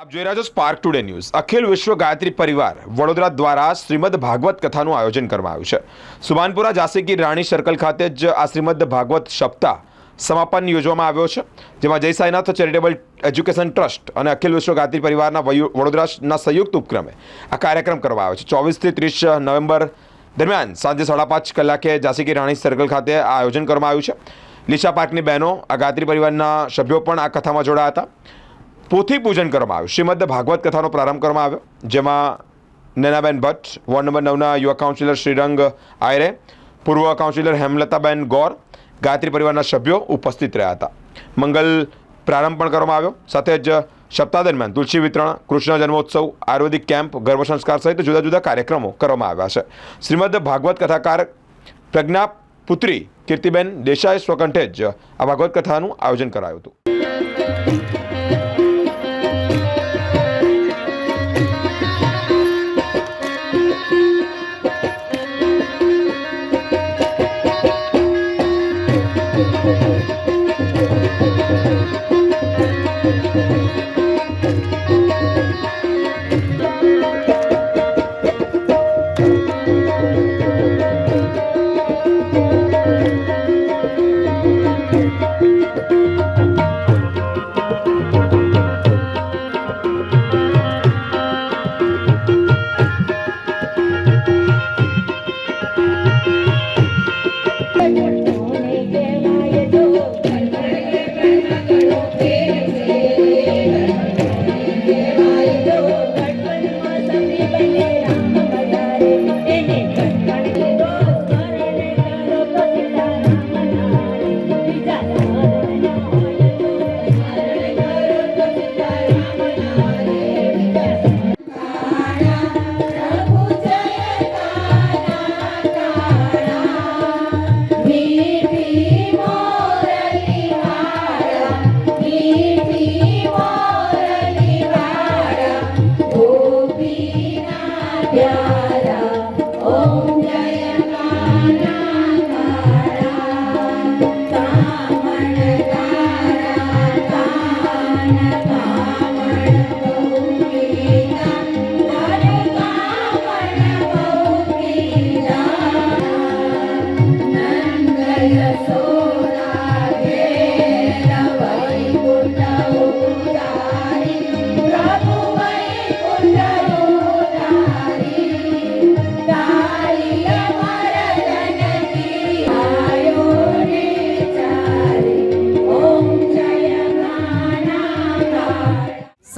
આપ જોઈ રહ્યા છો સ્પાર્ક ટુડે ન્યૂઝ અખિલ વિશ્વ ગાયત્રી પરિવાર વડોદરા દ્વારા શ્રીમદ ભાગવત કથાનું આયોજન કરવામાં આવ્યું છે. સુભાનપુરા જાસીકી રાણી સર્કલ ખાતે જ આ શ્રીમદ ભાગવત સપ્તાહ સમાપન યોજવામાં આવ્યો છે. જેમાં જય સાઈનાથ ચેરિટેબલ એજ્યુકેશન ટ્રસ્ટ અને અખિલ વિશ્વ ગાયત્રી પરિવારના વડોદરાના સંયુક્ત ઉપક્રમે આ કાર્યક્રમ કરવામાં આવ્યો છે. ચોવીસથી ત્રીસ નવેમ્બર દરમિયાન સાંજે સાડા પાંચ કલાકે જાસીકી રાણી સર્કલ ખાતે આ આયોજન કરવામાં આવ્યું છે. લીશા પાર્કની બહેનો, આ ગાયત્રી પરિવારના સભ્યો પણ આ કથામાં જોડાયા હતા. પોથી પૂજન કરવામાં આવ્યું. શ્રીમદ ભાગવત કથાનો પ્રારંભ કરવામાં આવ્યો, જેમાં નેનાબેન ભટ્ટ, વોર્ડ નંબર નવના યુવા કાઉન્સિલર શ્રીરંગ આયરે, પૂર્વ કાઉન્સિલર હેમલતાબેન ગોર, ગાયત્રી પરિવારના સભ્યો ઉપસ્થિત રહ્યા હતા. મંગલ પ્રારંભ પણ કરવામાં આવ્યો. સાથે જ સપ્તાહ દરમિયાન તુલસી વિતરણ, કૃષ્ણ જન્મોત્સવ, આયુર્વેદિક કેમ્પ, ગર્ભ સંસ્કાર સહિત જુદા જુદા કાર્યક્રમો કરવામાં આવ્યા છે. શ્રીમદ ભાગવત કથાકાર પ્રજ્ઞા પુત્રી કીર્તિબેન દેસાઈ સ્વકંઠે જ આ ભાગવત કથાનું આયોજન કરાયું હતું.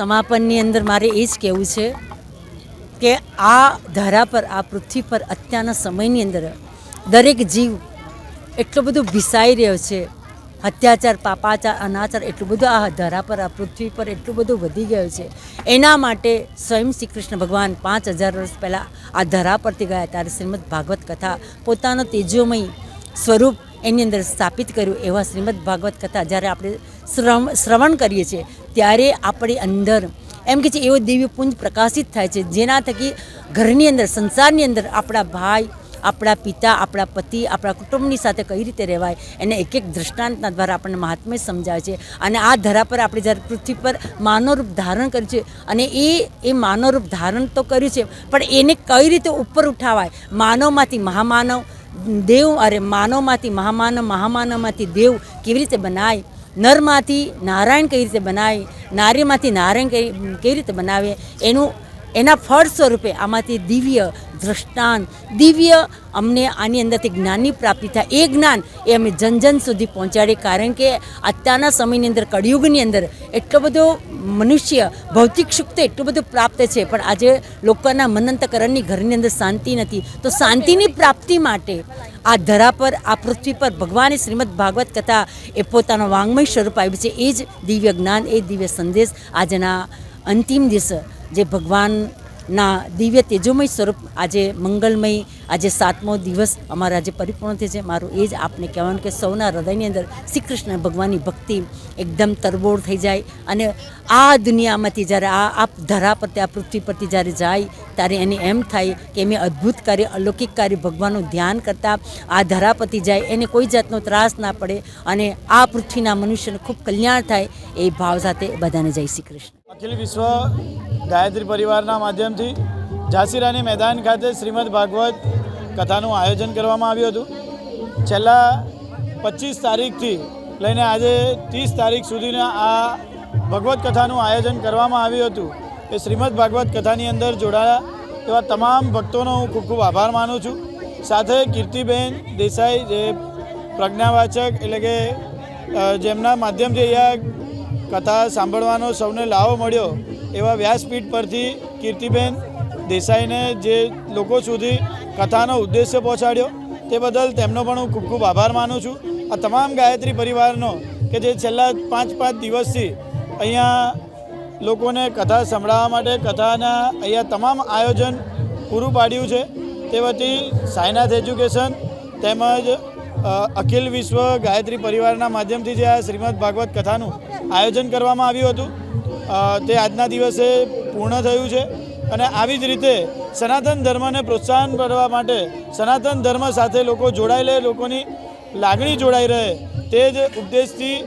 સમાપનની અંદર મારે એ જ કહેવું છે કે આ ધરા પર, આ પૃથ્વી પર અત્યારના સમયની અંદર દરેક જીવ એટલો બધો ભીસાઈ રહ્યો છે, અત્યાચાર, પાપાચાર, અનાચાર એટલું બધું આ ધરા પર, આ પૃથ્વી પર એટલું બધું વધી ગયું છે. એના માટે સ્વયં શ્રી કૃષ્ણ ભગવાન પાંચ હજાર વર્ષ પહેલાં આ ધરા પરથી ગયા ત્યારે શ્રીમદ ભાગવત કથા પોતાનો તેજોમય સ્વરૂપ એની અંદર સ્થાપિત કર્યું એવા શ્રીમદ ભાગવત કથા જ્યારે આપણે શ્રવણ કરીએ છીએ, ત્યારે આપણી અંદર એમ કે છે, એવો દિવ્ય પુંજ પ્રકાશિત થાય છે, જેના થકી ઘરની અંદર, સંસારની અંદર આપણા ભાઈ, આપણા પિતા, આપણા પતિ, આપણા કુટુંબની સાથે કઈ રીતે રહેવાય, એને એક એક દૃષ્ટાંતના દ્વારા આપણને મહાત્મ્ય સમજાવે છે. અને આ ધરા પર આપણે જ્યારે પૃથ્વી પર માનવ રૂપ ધારણ કર્યું છે, અને એ એ માનવ રૂપ ધારણ તો કર્યું છે, પણ એને કઈ રીતે ઉપર ઉઠાવાય? માનવમાંથી મહામાનવ દેવ, અરે માનવમાંથી મહામાનવ, મહામાનવમાંથી દેવ કેવી રીતે બનાય? નરમાંથી નારાયણ કઈ રીતે બનાવી, નારીમાંથી નારાયણ કઈ કઈ રીતે બનાવે, એનું, એના ફળ સ્વરૂપે આમાંથી દિવ્ય દ્રષ્ટાંત, દિવ્ય અમને આની અંદરથી જ્ઞાનની પ્રાપ્તિ થાય. એ જ્ઞાન એ અમે જન જન સુધી પહોંચાડીએ. કારણ કે અત્યારના સમયની અંદર કળિયુગની અંદર એટલો બધો મનુષ્ય ભૌતિક સુખ તો એટલું બધું પ્રાપ્ત છે, પણ આજે લોકોના મનંતકરણની ઘરની અંદર શાંતિ નથી. તો શાંતિની પ્રાપ્તિ માટે આ ધરા પર, આ પૃથ્વી પર ભગવાને શ્રીમદ ભાગવત કથા એ પોતાનો વાંગ્મય સ્વરૂપ આવ્યું છે. એ જ દિવ્ય જ્ઞાન, એ દિવ્ય સંદેશ આજના અંતિમ દિવસ જે ભગવાન ના દિવ્ય તેજોમય સ્વરૂપ આજે મંગલમય, આજે સાતમો દિવસ અમારા આજે પરિપૂર્ણ છે. મારું એ જ આપને કહેવાનું કે સૌના હૃદયની અંદર શ્રી કૃષ્ણ ભગવાનની ભક્તિ એકદમ તરબોળ થઈ જાય અને આ દુનિયામાંથી જ્યારે આ આ ધરા પરથી, આ પૃથ્વી પરથી જ્યારે જાય, ત્યારે એને એમ થાય કે મેં અદ્ભુત કાર્ય, અલૌકિક કાર્ય ભગવાનનું ધ્યાન કરતાં આ ધરા પરથી જાય, એને કોઈ જાતનો ત્રાસ ના પડે અને આ પૃથ્વીના મનુષ્યને ખૂબ કલ્યાણ થાય એ ભાવ સાથે બધાને જય શ્રી કૃષ્ણ. અખિલ વિશ્વ ગાયત્રી પરિવારના માધ્યમથી ઝાંસીરાની મેદાન ખાતે શ્રીમદ ભાગવત કથાનું આયોજન કરવામાં આવ્યું હતું. છેલ્લા પચીસ તારીખથી લઈને આજે ત્રીસ તારીખ સુધીના આ ભગવત કથાનું આયોજન કરવામાં આવ્યું હતું. એ શ્રીમદ ભાગવત કથાની અંદર જોડાયા એવા તમામ ભક્તોનો હું ખૂબ ખૂબ આભાર માનું છું. સાથે કીર્તિબેન દેસાઈ, જે પ્રજ્ઞાવાચક એટલે કે જેમના માધ્યમથી અહીંયા કથા સાંભળવાનો સૌને લાવો મળ્યો એવા વ્યાસપીઠ પરથી કીર્તિબેન દેસાઈને જે લોકો સુધી કથાનો ઉદ્દેશ્ય પહોંચાડ્યો, તે બદલ તેમનો પણ હું ખૂબ ખૂબ આભાર માનું છું. આ તમામ ગાયત્રી પરિવારનો કે જે છેલ્લા પાંચ પાંચ દિવસથી અહીંયા લોકોને કથા સંભળાવવા માટે, કથાના અહીંયા તમામ આયોજન પૂરું પાડ્યું છે. તે વતી સાયનાથ એજ્યુકેશન તેમજ અખિલ વિશ્વ ગાયત્રી પરિવારના માધ્યમથી જે આ શ્રીમદ ભાગવત કથાનું આયોજન કરવામાં આવ્યું હતું. તે આજના દિવસે પૂર્ણ થયું છે અને આવી જ રીતે સનાતન ધર્મને પ્રોત્સાહન કરવા માટે સનાતન ધર્મ સાથે લોકો જોડાઈ લે લોકોની લાગણી જોડાઈ રહે, તે જ ઉપદેશથી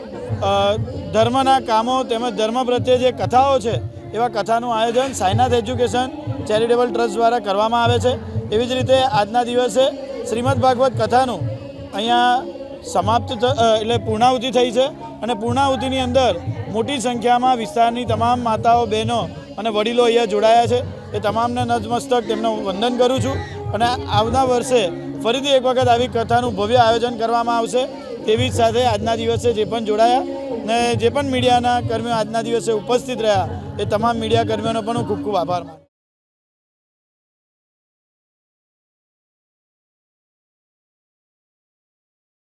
ધર્મના કામો તેમજ ધર્મ પ્રત્યે જે કથાઓ છે, એવા કથાનું આયોજન સાયનાથ એજ્યુકેશન ચેરિટેબલ ટ્રસ્ટ દ્વારા કરવામાં આવે છે. એવી જ રીતે આજના દિવસે શ્રીમદ ભાગવત કથાનું અહીંયા સમાપ્ત એટલે પૂર્ણાહુતિ થઈ છે અને પૂર્ણાહુતિની અંદર મોટી સંખ્યામાં વિસ્તારની તમામ માતાઓ, બહેનો અને વડીલો અહીંયા જોડાયા છે. એ તમામને નજમસ્તક તેમનું વંદન કરું છું અને આવતા વર્ષે ફરીથી એક વખત આવી કથાનું ભવ્ય આયોજન કરવામાં આવશે તેવી જ સાથે આજના દિવસે જે પણ જોડાયા ને જે પણ મીડિયાના કર્મીઓ આજના દિવસે ઉપસ્થિત રહ્યા, એ તમામ મીડિયા કર્મીઓનો પણ હું ખૂબ ખૂબ આભાર માનું